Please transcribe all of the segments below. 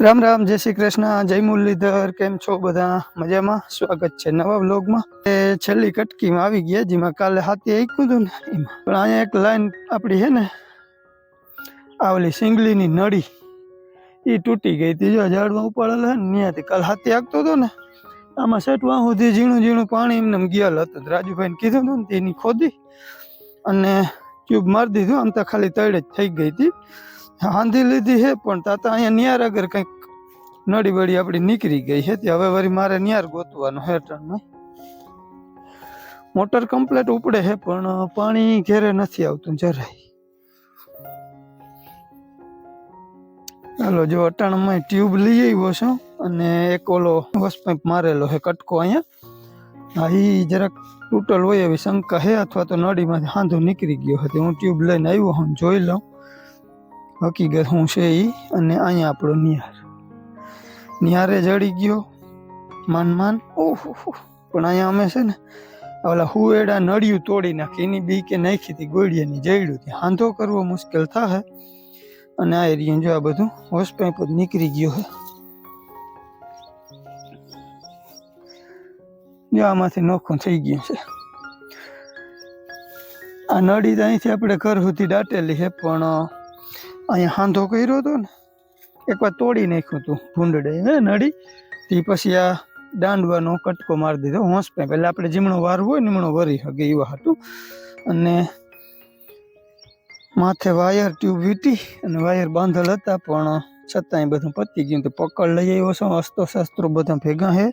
રામ રામ, જય શ્રી કૃષ્ણ, જય મુરલીધર, કેમ છો બધા? મજામાં? સ્વાગત છે નવા બ્લોગમાં એ છેલ્લી કટકીમાં આવી ગયા, જેમાં કાલે હાથી આંક્યું હતું ને એમાં. પણ અહીંયા એક લાઈન આપણી છે ને આ સિંગલીની નળી. એ તૂટી ગઈ હતી, જો ઝાડમાં ઉપાડેલ હે ને ત્યાંથી કાલે હાથી આગતો હતો ને, આમાં સેટવા સુધી ઝીણું ઝીણું પાણી એમને એમ ગયેલ હતું. રાજુભાઈને કીધું હતું ને, તેની ખોદી અને ટ્યુબ મારી દીધું, આમ તો ખાલી તળે જ થઈ ગઈ હતી. હાંધી લીધી છે પણ તાતા અહીંયા નિયાર આગળ કંઈક નડી બળી આપણી નીકળી ગઈ છે હવે વળી મારે નિયાર ગોતવાનું હેઠળમાં મોટર કમ્પ્લેટ ઉપડે છે પણ પાણી ઘેરે નથી આવતું, જરાય. ચાલો જો અટાણમાં ટ્યુબ લઈ આવ્યો છું, અને એક ઓલો હોસ પાઇપ મારેલો છે કટકો અહીંયા. હા, ઈ જરાક તૂટલ હોય એવી શંકા છે અથવા તો નળીમાંથી હાંધો નીકળી ગયો હતો હું ટ્યુબ લઈને આવ્યો હું જોઈ લઉં. હકીકત શું છે એ અને અહીંયા આપણો નિહાર. નિહારે જડી ગયો, માન માન, ઓહો પણ અહીંયા અમે છે ને ઓલા હુએડા નળિયું તોડી નાખી, એની બી કે નાખી હતી, ગોળિયાની જડ્યું હતી. હાંધો કરવો મુશ્કેલ થાય અને આ એરિયા જો આ બધું હોસ પાઇપ જ નીકળી ગયો હે. જો આમાંથી નોખું થઈ ગયું છે. આ નળી તો અહીંથી આપણે ઘર સુધી દાટેલી છે પણ અહીંયા હાંધો કર્યો હતો ને, એકવાર તોડી નાખ્યું હતું ભૂંડડે, હે નડી તે પછી આ દાંડવાનો કટકો મારી દીધો હોંસ પે એટલે આપણે જીમણો વાર હોય નીમણો વરી હગે એવા હતું. અને માથે વાયર ટ્યુબ વીટી અને વાયર બાંધેલ હતા, પણ છતાંય બધું પતી ગયું તો પકડ લઈ આવ્યો છું અસ્ત્રો શસ્ત્રો બધા ભેગા, હે.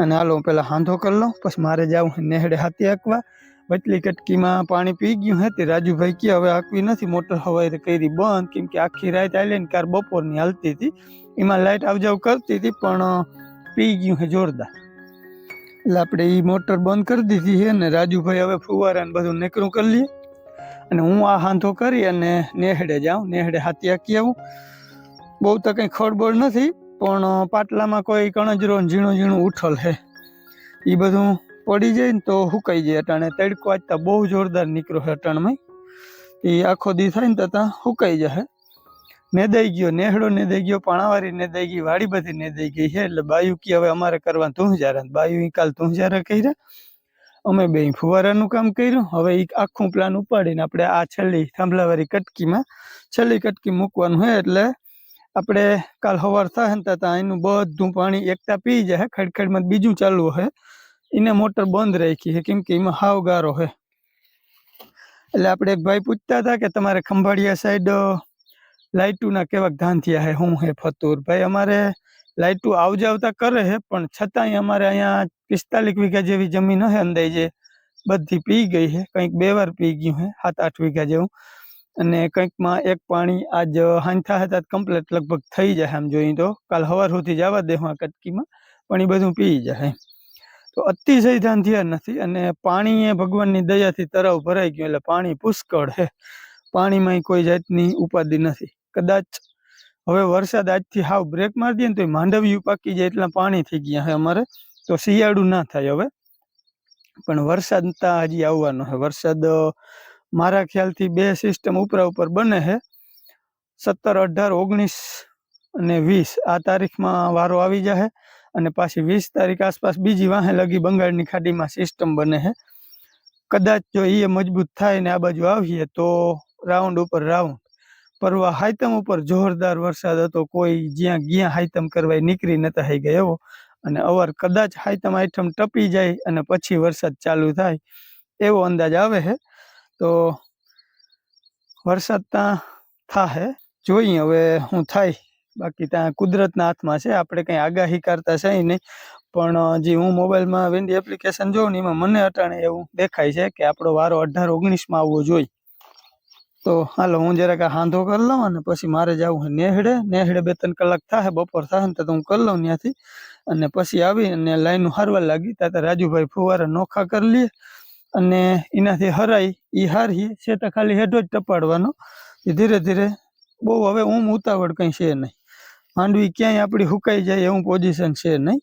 અને હાલો પેલા હાંધો કરી લઉં, પછી મારે જવું નેહડે હાથી આંકવા. વચલી કટકીમાં પાણી પી ગયું હતી રાજુભાઈ કે હવે આકવી નથી, મોટર હવાઈ કરી બંધ, કેમ કે આખી રાત આલી ને કાર બપોરની હાલતી હતી. એમાં લાઇટ આવજાવ કરતી હતી, પણ પી ગયું હે જોરદાર. એટલે આપણે એ મોટર બંધ કરી દીધી છે ને રાજુભાઈ હવે ફુવારા ને બધું નીકળું કરી લઈએ અને હું આ હાંધો કરી અને નેહડે જાઉં, નેહડે હાથી આંકી આવું. બહુ તો કંઈ ખડબડ નથી, પણ પાટલામાં કોઈ કણજરો ઝીણું ઝીણું ઉઠલ છે એ બધું પડી જાય ને તો સુકાઈ જાય અટાણે. તડકો આજતા બહુ જોરદાર નીકળ્યો છે અટાણમાં એ આખો દી થાય ને તો ત્યાં સુકાઈ જશે. નેદાઈ ગયો, નેહડો નેદાઈ ગયો, પાણાવારી નેદાઈ ગઈ વાડી બધી નેદાઈ ગઈ છે એટલે બાયુ કી હવે અમારે કરવા તુંજારા બાયુ ઈ કાલ તુંજારા કર્યા. અમે બે ફુવારાનું કામ કર્યું, હવે એ આખું પ્લાન ઉપાડીને આપણે આ છેલ્લી થાંભલાવાળી કટકીમાં, છેલ્લી કટકી મૂકવાનું હોય એટલે આપણે કાલ સવાર થાય ને તો ત્યાં એનું બધું પાણી એકતા પી જાય, ખડખડમાં બીજું ચાલુ હોય એને મોટર બંધ રાખી છે, કેમ કે એમાં હાવ ગારો છે. એટલે આપણે એક ભાઈ પૂછતા હતા કે તમારે ખંભાળિયા સાઈડ લાઇટુના કેવાક ધાંધિયા હે શું હે ફતુર. ભાઈ, અમારે લાઇટુ આવજાવતા કરે છે, પણ છતાંય અમારે અહીંયા પિસ્તાલીસ વીઘા જેવી જમીન હે અંદાજે. બધી પી ગઈ છે, કંઈક બે વાર પી ગયું છે, સાત આઠ વીઘા જેવું. અને કંઈકમાં એક પાણી આજ હાંથા હતા કમ્પ્લીટ લગભગ થઈ જાય આમ જોઈએ તો. કાલ હવાર સુધી જવા દેવા કટકીમાં, પણ એ બધું પી જાય તો અતિશય ધાંધિયા નથી અને પાણી એ ભગવાનની દયાથી તરાવ ભરાઈ ગયું એટલે પાણી પુષ્કળ છે. પાણીમાં કોઈ જાતની ઉપાધિ નથી. કદાચ હવે વરસાદ આજથી હાવ બ્રેક મારી દે ને તો માંડવિયું પાકી જાય એટલા પાણી થઈ ગયા છે અમારે. તો શિયાળું ના થાય હવે. પણ વરસાદ તા હજી આવવાનો છે. વરસાદ મારા ખ્યાલથી બે સિસ્ટમ ઉપરા ઉપર બને છે. સત્તર, અઢાર, ઓગણીસ અને વીસ. આ તારીખમાં વારો આવી જશે અને પાછી વીસ તારીખ આસપાસ બીજી વાહે લગી બંગાળની ખાડીમાં સિસ્ટમ બને છે કદાચ જો એ મજબૂત થાય ને આ બાજુ આવીએ તો રાઉન્ડ ઉપર રાઉન્ડ પરવા હાયતમ ઉપર જોરદાર વરસાદ હતો, કોઈ જ્યાં ગયા હાયતમ કરવા નીકળી નતા થઈ ગયા અને અવાર કદાચ હાયતમ આઈટમ ટપી જાય અને પછી વરસાદ ચાલુ થાય, એવો અંદાજ આવે છે તો વરસાદ ત્યાં થાહે. જોઈએ હવે હું થાય બાકી ત્યાં કુદરતના હાથમાં છે. આપણે કંઈ આગાહી કરતા છે નહીં. પણ જે, હું મોબાઈલમાં વેન્ડી એપ્લિકેશન જોઉં ને એમાં મને અટાણે એવું દેખાય છે કે આપણો વારો અઢાર ઓગણીસમાં આવવો જોઈએ. તો હાલો, હું જરાક હાંધો કરી લઉં અને પછી મારે જવું છે નેહડે. નેહડે બે ત્રણ કલાક થાય બપોર થાય ને તો હું કરી લઉં ત્યાંથી અને પછી આવી અને લાઈન હારવા લાગી. ત્યાં રાજુભાઈ ફુવારા નોખા કરી લઈએ અને એનાથી હરાય. એ હારીએ છે તો ખાલી હેઠો જ ટપાડવાનો. ધીરે ધીરે બહુ હવે ઊંઘ ઉતાવળ કંઈ છે નહીં. માંડવી ક્યાંય આપણી હુકાઈ જાય એવું પોઝિશન છે નહીં.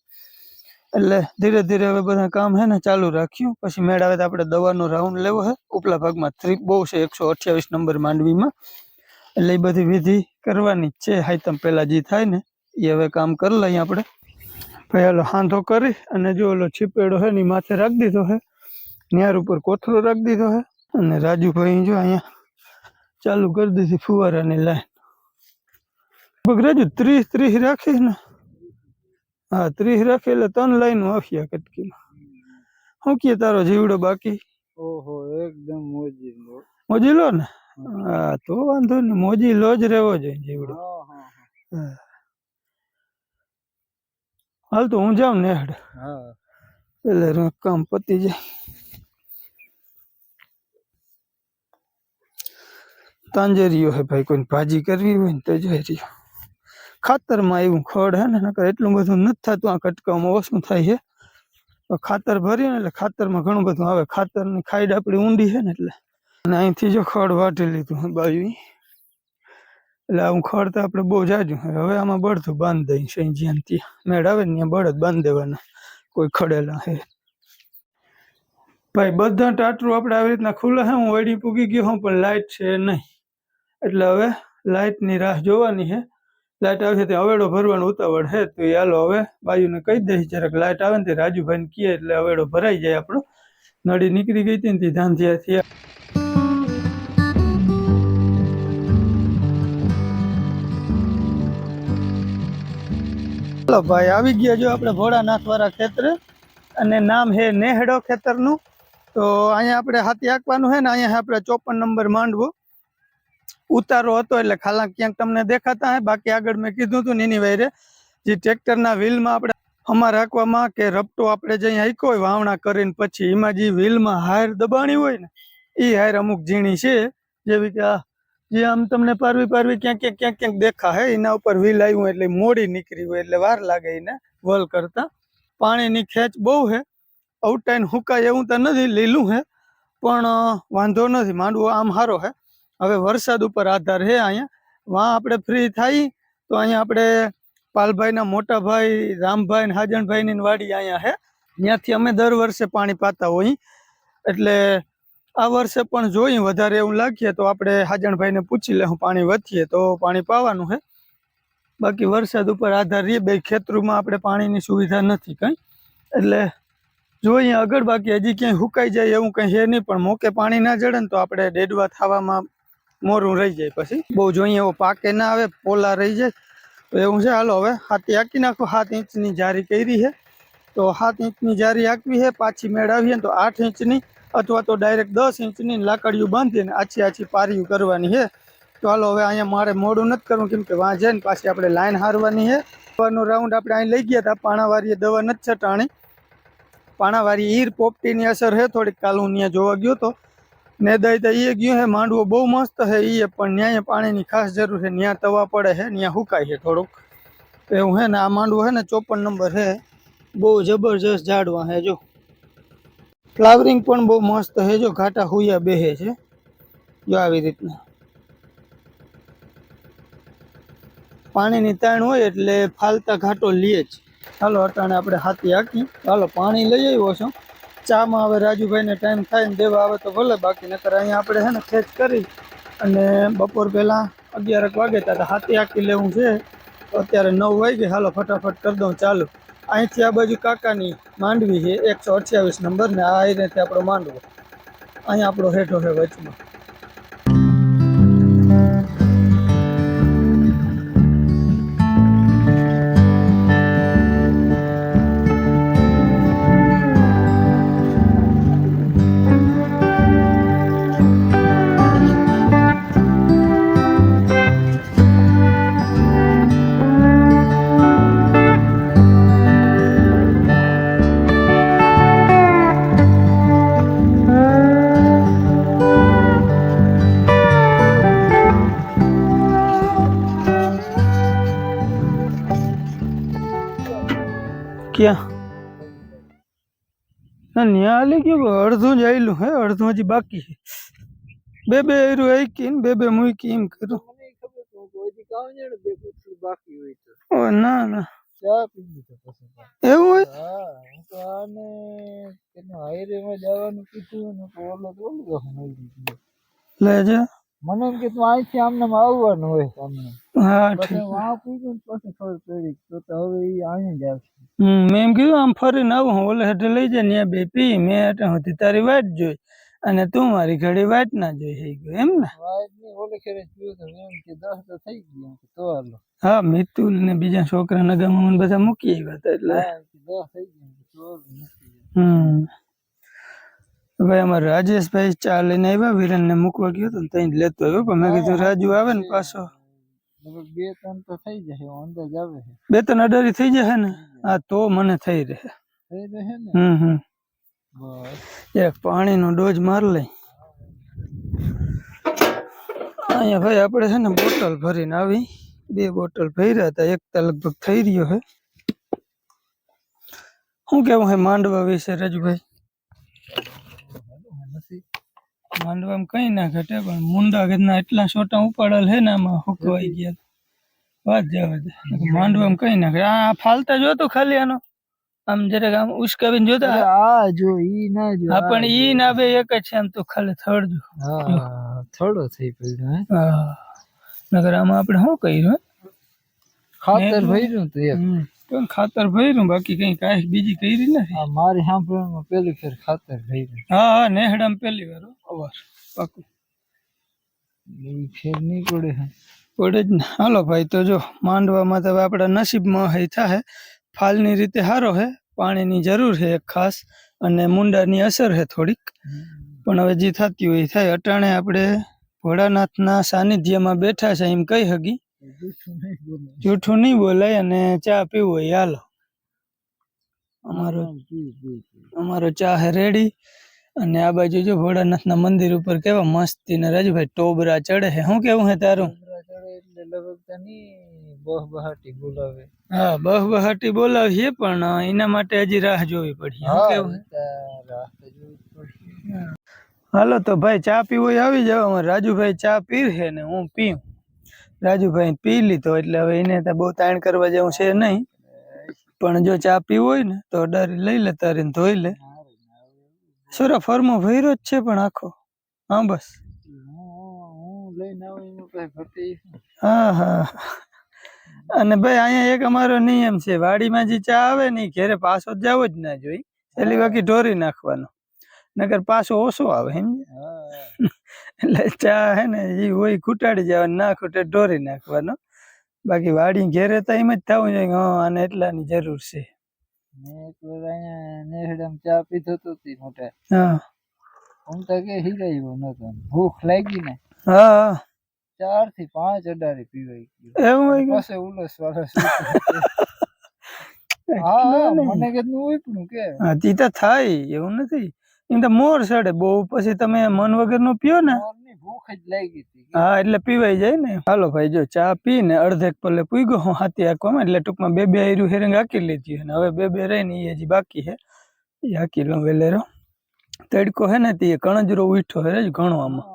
એટલે ધીરે ધીરે હવે બધા કામ હે ને ચાલુ રાખ્યું. પછી મેળ આવે તો આપણે દવાનો રાઉન્ડ લેવો છે ઉપલા ભાગમાં થ્રી બહુ છે, એકસો અઠ્યાવીસ નંબર માંડવીમાં. એટલે એ બધી વિધિ કરવાની છે. હાઈતમ પેલા જે થાય ને, એ હવે કામ કરી લઈએ આપણે. ભાઈ, હાલો, હાંધો કરી અને જો ઓલો છીપેડો છે ને માથે રાખી દીધો છે ન્યાર ઉપર કોથળો રાખી દીધો છે અને રાજુભાઈ જો અહીંયા ચાલુ કરી દીધી ફુવારાની લાઈન. બગરાજુ ત્રીસ ત્રીસ રાખીશ ને હા ત્રીસ રાખી એટલે ત્રણ લાઈનો આફ્યા કટકીમાં શું કહે તારો જીવડો બાકી ઓહો એકદમ મોજી લો મોજી લો ને હા તો વાંધો નહીં મોજી લો જ રહેવો જોઈએ જીવડો હા હા હા. હાલ તો હું જાઉં ને હેડ હા એટલે ર- કામ પતી જાય તાંજરીઓ હે ભાઈ કોઈને ભાજી કરવી હોય ને તો જઈ રહ્યો ખાતરમાં એવું ખડ હે ને, નકર એટલું બધું નથી થતું, આ કટકામાં ઓછું થાય છે. ખાતર ભરીએ ને એટલે ખાતરમાં ઘણું બધું આવે. ખાતરની ખાઈડ આપણી ઊંડી છે ને એટલે. અને અહીંથી જો ખડ વાટી લીધું બાયું એટલે આવું ખડ તો આપણે બહુ જાજુ હવે આમાં બળતું બાંધ દઈ છે જ્યાં ત્યાં. મેળ આવે ને ત્યાં બળદ બાંધી દેવાના કોઈ ખડેલા હે. ભાઈ, બધા ટાટરું આપણે આવી રીતના ખુલ્લા હે? હું વળી પૂગી ગયો હું, પણ લાઇટ છે નહીં. એટલે હવે લાઇટની રાહ જોવાની છે લાઇટ આવશે તે અવેડો ભરવાનો ઉતાવળ છે, તો એ હાલો હવે બાજુને કહી દઈશ, જરાક લાઇટ આવે ને તે રાજુભાઈને કહે, એટલે અવેડો ભરાઈ જાય આપણો. નળી નીકળી ગઈ હતી ને તે ધાંધિયાથી ચાલો ભાઈ, આવી ગયા જો આપણે ભોળાનાથવાળા ખેતરે, અને નામ હે નેહડો ખેતરનું. તો અહીંયા આપણે હાથી આંકવાનું છે ને, અહીંયા આપણે ચોપન નંબર માંડવો. ઉતારો હતો એટલે ખાલા ક્યાંક તમને દેખાતા હે, બાકી આગળ મેં કીધું હતું એની વાયરે, જે ટ્રેક્ટરના વ્હીલમાં આપણે અમાર રાખવામાં કે રપટો આપણે જે હાઈકો હોય, વાવણા કરીને પછી એમાં જે વ્હીલમાં હાયર દબાણી હોય ને એ હાયર અમુક ઝીણી છે, જેવી કે આ જે આમ તમને પારવી પારવી ક્યાંક ક્યાંક ક્યાંક ક્યાંક દેખા હે, એના ઉપર વ્હીલ આવ્યું એટલે મોડી નીકળી હોય એટલે વાર લાગે એને વલ કરતા. પાણીની ખેંચ બહુ હે આઉટાઈન હુકાય એવું તો નથી, લીલું હે, પણ, વાંધો નથી, માંડવો આમ સારો હે. હવે વરસાદ ઉપર આધાર હે અહીંયા. વાં આપણે ફ્રી થાય, તો અહીંયા આપણે પાલભાઈના મોટા ભાઈ, રામભાઈ ને હાજણભાઈની વાડી અહીંયા હે. ત્યાંથી અમે દર વર્ષે પાણી પાતા હોય એટલે આ વર્ષે પણ જોઈ વધારે એવું લાગીએ તો આપણે હાજણભાઈને પૂછી લે, હું પાણી વધીએ તો પાણી પાવાનું છે બાકી વરસાદ ઉપર આધાર રહીએ બે ખેતરોમાં આપણે પાણીની સુવિધા નથી કંઈ. એટલે જોઈએ આગળ બાકી, હજી ક્યાંય હુકાઈ જાય એવું કંઈ છે નહીં, પણ મોકે પાણી ના જડે ને તો આપણે ડેડવા થવામાં મોરું રહી જાય પછી. બહુ જોઈએ એવો પાકે ના આવે, પોલા રહી જાય. તો એવું છે, હાલો હવે હાથી આંકી નાખો. સાત ઇંચની જારી કરી છે. તો સાત ઇંચની જારી આંકવી છે, પાછી મેળવીએ તો આઠ ઇંચની અથવા તો ડાયરેક્ટ દસ ઇંચની લાકડીઓ બાંધીને આછી આછી પારીયું કરવાની છે. તો હાલો હવે અહીંયા મારે મોડું નથી કરવું, કેમ કે વાં જાય ને પાછી આપણે લાઈન હારવાની છે. સવારનો રાઉન્ડ આપણે અહીં લઈ ગયા હતા. પાણાવાળીએ દવા નથી છટાણી. પાણાવાળી ઈર પોપટીની અસર છે, થોડીક કાલ હું ત્યાં જોવા ગયો તો. ને દઈ તો એ ગયું હે, માંડવો બહુ મસ્ત હે એ, પણ ન્યાય પાણીની ખાસ જરૂર છે ત્યાં તવા પડે છે ત્યાં હુકાય છે થોડુંક. તો એવું હે ને, આ માંડવો છે ને, ચોપન નંબર છે બહુ જબરજસ્ત ઝાડવા હે, જો. ફ્લાવરિંગ પણ બહુ મસ્ત હે, જો, ઘાટા હુયા બેહે છે. જો આવી રીતના. પાણીની તાણ હોય એટલે ફાલતા ઘાટો લે જ. ચાલો અટાણે આપણે હાથી હાકી ચાલો પાણી લઈ આવ્યો છું. ચામાં હવે રાજુભાઈને ટાઈમ થાય ને દેવા આવે તો ભલે, બાકી નકર અહીંયા આપણે છે ને ખેંચ કરી અને બપોર પહેલાં અગિયારક વાગે ત્યારે હાથી આખી લેવું છે. તો અત્યારે નવ વાગે, હાલો ફટાફટ કરી દઉં, ચાલુ. અહીંથી આ બાજુ કાકાની માંડવી છે, એકસો અઠ્યાવીસ નંબર ને આ અહીંથી આપણો માંડવો. અહીંયા આપણો હેઠો છે વચમાં. ના ન્યા હાલી ગયું અડધું જ આવેલું હે અડધું હજી બાકી છે બે બે એરું આઈકી ને બે બે મૂકી એમ કર્યું મને ઈ ખબર તો હું હજી કામ જાણે બે પછી બાકી હોય તો ઓ ના ના ચા પી લીધો પછી એવું હોય હા હું તો આને તેને હાઈરે માં જવાનું કીધું ને તો ઓલો તો ઓલું ગયું મળી ગયું લે જા મને એમ કે તું અહીંથી આમને આમ આવવાનું હોય તમને. હા ઠીક. વાં પૂછ્યું પછી ખબર પડી તો તો હવે એ અહીં જ આવશે. હમ મેં એમ કીધું આમ ફરીને આવું હું ઓલે હેઠે લઈ જાય ત્યાં બે પી મેં અટાણ સુધી તારી વાટ જોઈ અને તું મારી ઘડી વાટ ના જોઈ થઈ ગયું એમ ને? વાંચની ઓલે ખેરે જોયું તો એમ કે દસ તો થઈ ગયું તો હાલો. હા મિતુલ ને બીજા છોકરાના ગામમાં મને બધા મૂકી આવ્યા હતા એટલે. હા, દસ થઈ ગયું એમ કે તો ભાઈ અમારે રાજેશભાઈ ચા લઈને આવ્યા વિરન ને મૂકવા ગયો તો ત્યાં લેતો આવ્યો. પણ મેં કીધું રાજુ આવે ને પાછો. બે ત્રણ તો થઈ જશે અંદાજ આવે બે ત્રણ અઢારી થઈ જશે ને? આ તો મને થઈ રહે. થઈ રહે ને? હમ હમ. એક પાણીનો ડોઝ માર લઈ. અહીંયા ભાઈ આપણે છે ને બોટલ ભરીને આવી. બે બોટલ ભર્યા હતા એક તો લગભગ થઈ રહ્યો છે. શું કેવું હે માંડવા વિશે રજુભાઈ નથી માંડવામાં કઈ ના ઘટે પણ મુંડા ઘરના એટલા છોટા ઉપાડેલ હે ને આમાં હુકવાઈ ગયા. વાત જવા દે માંડવામાં કઈ ના ઘટે. આ ફાલતા જોતો ખાલી આનો. આમ જરાક આમ ઉશ્કાવીને જોતા. આ જો ઈ ના જો હા પણ ઈ ના બે એક જ છે આમ તો ખાલી થડજો હા થોડો થઈ પડ્યો હે? નગર આમાં આપણે શું કર્યું ખાતર ભર્યું તો એક. ખાતર ભર્યું બાકી કઈ કાંઈ બીજી કરી નથી. મારી સાંભળવામાં પેલી ફેર ખાતર ભર્યું. હા હા નેહડામાં પેલી વાર અવાર પાકું. ફેર નહીં પડે પડે જ ને. હાલો ભાઈ તો જો માંડવામાં તો આપણા નસીબમાં હઈ થાય ફાલની રીતે સારો છે પાણીની જરૂર છે એક ખાસ અને મુંડાની અસર છે થોડીક. પણ હવે જે થતી હોય થાય. અટાણે આપણે ભોળાનાથના સાનિધ્યમાં બેઠા છે એમ કહી હગી. જૂઠું નહીં બોલાય અને ચા પીવું હોય હાલો. અમારો. અમારો ચા હે રેડી અને આ બાજુ જો ભોળાનાથના મંદિર ઉપર કેવા મસ્તી ને રાજુભાઈ ટોબરા ચડે હે. શું કેવું હે તારું? હા બહ બહાટી બોલાવીએ પણ એના માટે હજી રાહ જોવી પડી. શું કેવું હે? હાલો તો ભાઈ ચા પીવો આવી જાવ અમારે રાજુભાઈ ચા પીવે ને હું પીઉં. રાજુભાઈ પી લીધો એટલે હવે એને તો બહુ તાણ કરવા જેવું છે નહીં. પણ જો ચા પીવો હોય ને, તો ડરી લઈ લે તારી ધોઈ લે. સોરા ફરમો ભર્યો જ છે પણ આખો. હા, બસ. હું હું. અને ભાઈ, અહીંયા એક અમારો નિયમ છે, વાડીમાં જે ચા આવે ને ઘેરે પાછો જાવો જ ના જોઈ એટલે બાકી ઢોરી નાખવાનો. નકર પાછો ઓછો આવે સમજે એટલે ચા હે ને એ હોય ખૂટાડી જવાનું ના ખૂટે ઢોરી નાખવાનો. બાકી વાડી ઘેરે તો એમ જ થવું જોઈએ હા આને એટલાની જરૂર છે. મેં એક વાર અહીંયા નેહડમ ચા પીધો તો તી મોટે હા. હું તો કે હિરાયો નતો. ભૂખ લાગી ને. હા. ચારથી પાંચ અડારી પીવાઈ ગયું. એવું પાસે ઉલસ વાળા હા મને કે નું ઉપડું કે. હા તી તો થાય એવું નથી. તો મોર સડે બહુ. પછી તમે મન વગરનું. પીઓ ને ભૂખ જ લાગી હતી. હા એટલે પીવાઈ જાય ને. હાલો ભાઈ જો ચા પી ને અડધેક પલ્લે પૂગ્યો હું હાથી આંકવામાં એટલે ટૂંકમાં બે બે આયરું હેરંગ હાકી લીધી અને હવે બે બે રહી ને એ હજી બાકી હે એ હાકી લઉં વેલેરો તડકો હે ને તે કણજરો ઉઠો હે જ ઘણો આમાં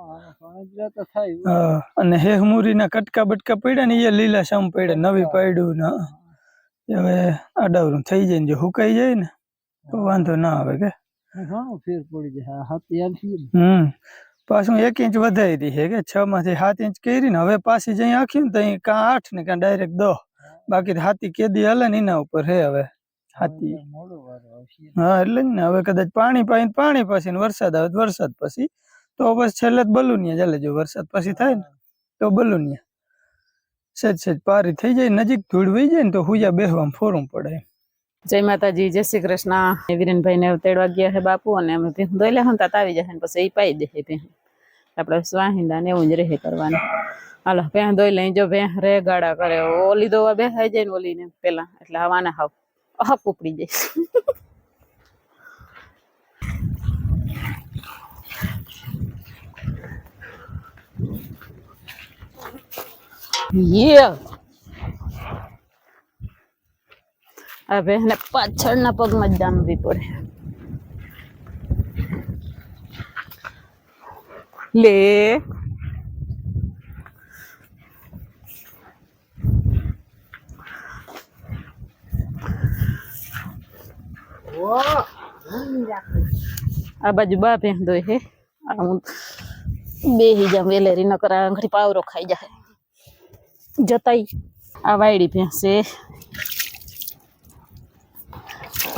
અને હેહમુરીના કટકા બટકા પડ્યા ને એ લીલા શામ પડ્યા નવી પડ્યું ને હવે આડાવરું થઈ જાય ને જો હુકાઈ જાય ને તો વાંધો ના આવે કે. ઘણો ફેર પડી જાય. હાથી આલસી હમ. પાછું એક ઇંચ વધારી છે કે છ માંથી સાત ઇંચ કરી ને હવે પાછી જઈ આખી ને તઈ કાં આઠ ને કાં ડાયરેક્ટ દો બાકી તો હાથી કેદી હલે ને એના ઉપર હે હવે. હાથી. હા એટલે જ ને. હવે કદાચ પાણી પાઈ પાણી પછી ને વરસાદ આવે તો વરસાદ પછી. તો બસ છેલ્લે બલુનિયા ચાલે. જો વરસાદ પછી થાય ને તો બલુનિયા. સજ સજ પારી થઈ જાય નજીક ધૂળ વહી જાય ને તો હુયા બેહવામાં ફોરું પડે. જય માતાજી, જય શ્રી કૃષ્ણ. વિરેનભાઈ ને તેડવા ગયા હે બાપુ અને અમે ભેહું દોઈ લેહું તા આવી ને પછી એ પાઈ દે ભેહું આપણે સ્વાહિંદા ને એવું જ રહે કરવાનું. હાલો ભેહ દોઈ લઈ જો ભેહ રે ગાડા કરે. ઓલી દોવા બેસાઈ જાય ને ઓલી ને પેલા, એટલે હવાના હાવ હપ ઉપડી જાય. યે આ ભેંને પાછળના પગમાં જ દામવી પડે. લે. આ બાજુ બા ભેં હે. આ હું બેહી જામ વેલેરી ન કરા આંગળી પાવરો ખાઈ જાય જતાઈ. આ વાયડી ભેંસ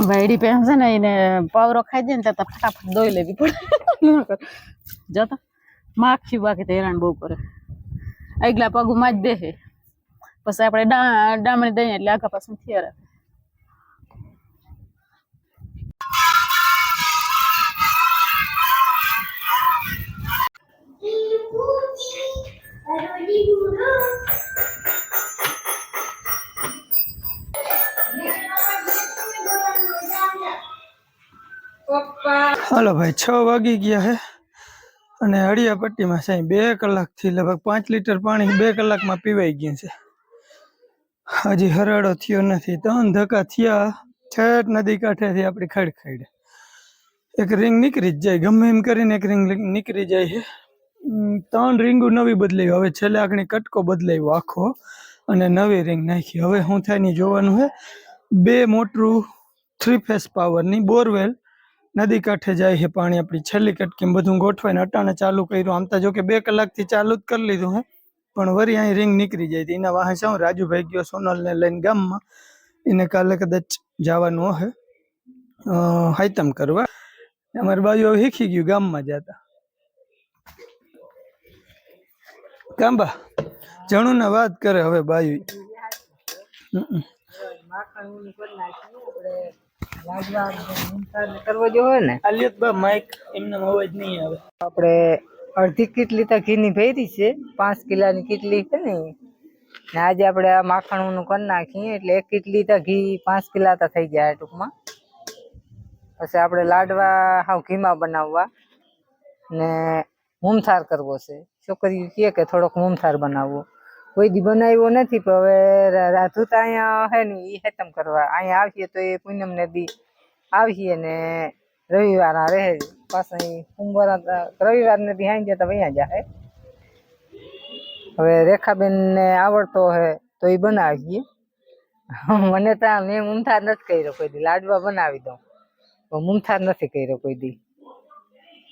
વાયડી ભેંસ છે ને એને પાવરો ખાઈ જાય ને ત્યાં ફટાફટ દોઈ લેવી પડે. જતા? માખી બાકી તો હેરાન બહુ કરે. આગલા પગમાં જ બેસે પછી આપણે ડા, ડામણી દઈએ એટલે આગા પાછું થયા રાખે હાલો ભાઈ, છ વાગી ગયા હે અને હળિયાપટ્ટીમાં સાહેબ બે કલાકથી લગભગ પાંચ લીટર પાણી બે કલાકમાં પીવાઈ ગયું છે. હજી હરાડો થયો નથી. ત્રણ ધક્કા થયા છેટ નદી કાંઠેથી આપણી ખડ ખડ એક રિંગ નીકળી જ જાય, ગમે એમ કરીને એક રિંગ નીકળી જાય છે. ત્રણ રિંગો નવી બદલાવી હવે છેલ્લે આગળ કટકો બદલાવ્યો આખો અને નવી રિંગ નાખી. હવે હું થાયની જોવાનું છે બે મોટરું થ્રી ફેસ પાવરની બોરવેલ નદી કાંઠે જાય છે પાણી આપણી છેલ્લી કટકી બધું ગોઠવાઈને અટાણે ચાલુ કર્યું. આમ તો જો કે બે કલાકથી ચાલુ જ કરી લીધું હે. પણ વરી અહીં રિંગ નીકળી જાય એના વાહે શું? રાજુભાઈ ગયો સોનલને લઈને ગામમાં. એને કાલે કદાચ જવાનું હે. હાઈતમ કરવા. અમારી બાજુ શીખી ગયું ગામમાં જતા. કાંબા જણું ને વાત કરે હવે બાયુ. કરવો જો હોય ને આલિયત બા માઇક એમને નહીં આવે આપણે અડધી કીટલી તો ઘીની ભેરી છે પાંચ કિલાની કીટલી છે ને ને, આજે આપણે આ માખણનું કરી નાખીએ એટલે એક કીટલી તો ઘી પાંચ કિલા તો થઈ જાય ટૂંકમાં પછી આપણે લાડવા હાવ ઘીમાં બનાવવા ને મૂમથાર કરવો છે. છોકરી કહે કે થોડોક મૂમથાર બનાવવો. કોઈ દી બનાવ્યો નથી, પણ હવે રાધુ તો અહીંયા હે ને એ હેતમ કરવા. અહીંયા આવીએ તો એ પૂનમ ને દી આવીએ ને રવિવાર રહે પાછા અહીં સોમવાર રવિવાર ને ગયા તો અહીંયા જાય હવે રેખાબેન ને આવડતો હે તો એ બનાવીએ. મને તો મેં મુમથાર નથી કર્યો કોઈ દી. લાડવા બનાવી દઉં. પણ મુમથાર નથી કર્યો કોઈ દી.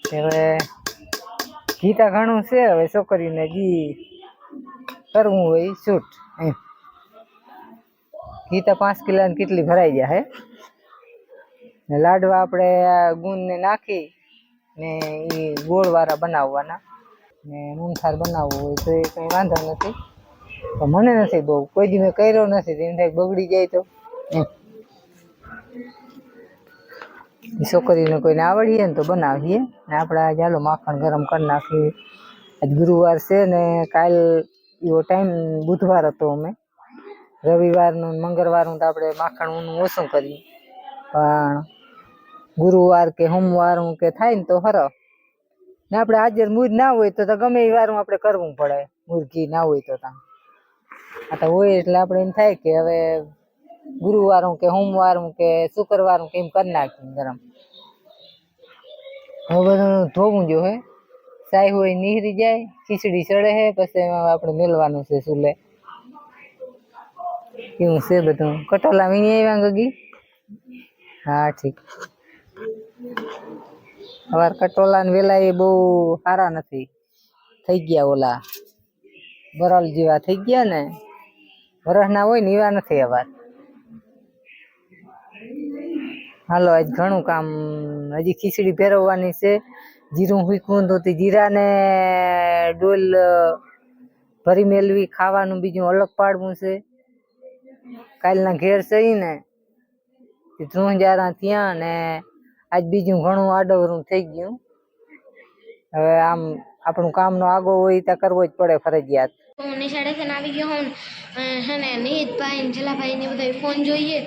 હવે ગીતા ઘણું છે, હવે છોકરીને જી કરવું હોય શૂટ, એમ. ગીતા પાંચ કિલોની કેટલી ભરાઈ જાય ને લાડવા આપણે ગુંદને નાખી ને એ ગોળવાળા બનાવવાના. ને મૂંગથાર બનાવવું હોય તો એ કંઈ વાંધો નથી. તો મને નથી બહુ, કોઈ દી મેં કર્યો નથી તો થાય બગડી જાય તો, એમ. છોકરીને કોઈને આવડીએ ને તો બનાવીએ. ને આપણે આજે હાલો માખણ ગરમ કરી નાખીએ. આજ ગુરુવાર છે ને કાલ એવો ટાઈમ બુધવાર હતો અમે. રવિવારનું મંગળવારનું તો આપણે માખણ ઊનું ઓછું કરીએ. પણ ગુરુવાર કે સોમવારનું કે થાય ને તો હર ને આપણે હાજર મૂજ ના હોય તો ગમે એ વારું આપણે કરવું પડે. મુરઘી ના હોય તો ત્યાં આ તો હોય એટલે આપણે એમ થાય કે હવે ગુરુવારું કે સોમવારું કે શુક્રવારું કે એમ કરી નાખીએ ગરમ. હવે ધોવું જો હે. સાઈ હોય નીહરી જાય, ખીચડી ચડે હે, પછી એમાં આપણે મેલવાનું છે ચૂલે. એવું છે બધું. કટોલા વીણી આવ્યા ગગી? હા, ઠીક. અવાર કટોલા ને વેલા એ બહુ સારા નથી. થઈ ગયા ઓલા. બરલ જેવા થઈ ગયા ને. વરસના હોય ને એવા નથી અવાર હાલો, આજ ઘણું કામ હજી ખીચડી ફેરવવાની છે. જીરું હુંકવું તો જીરાને ડોલ ભરી મેળવી ખાવાનું બીજું અલગ પાડવું છે. કાલના ઘેર સહીને ત્રણ જારા થયા ને આજ બીજું ઘણું આડવરું થઈ ગયું. હવે આમ આપણું કામનો આગો હોય ત્યાં કરવો જ પડે ફરજિયાત. હું નિશાળે આવી ગયો ને હે ને નીતભાઈ ને જલાભાઈ ને બધા ફોન જોઈએ.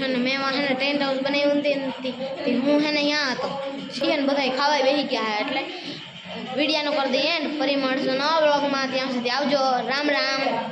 હે ને, મેં હે ને ટેન્ટ હાઉસ બનાવ્યું હતી તે. હું હે ને અહીંયા હતો. છીએ ને બધા ખાવા બેસી ગયા એટલે વિડીયાનો કરી દઈએ ને. ફરી મળશું નવા બ્લોગમાં ત્યાં સુધી આવજો. રામ રામ.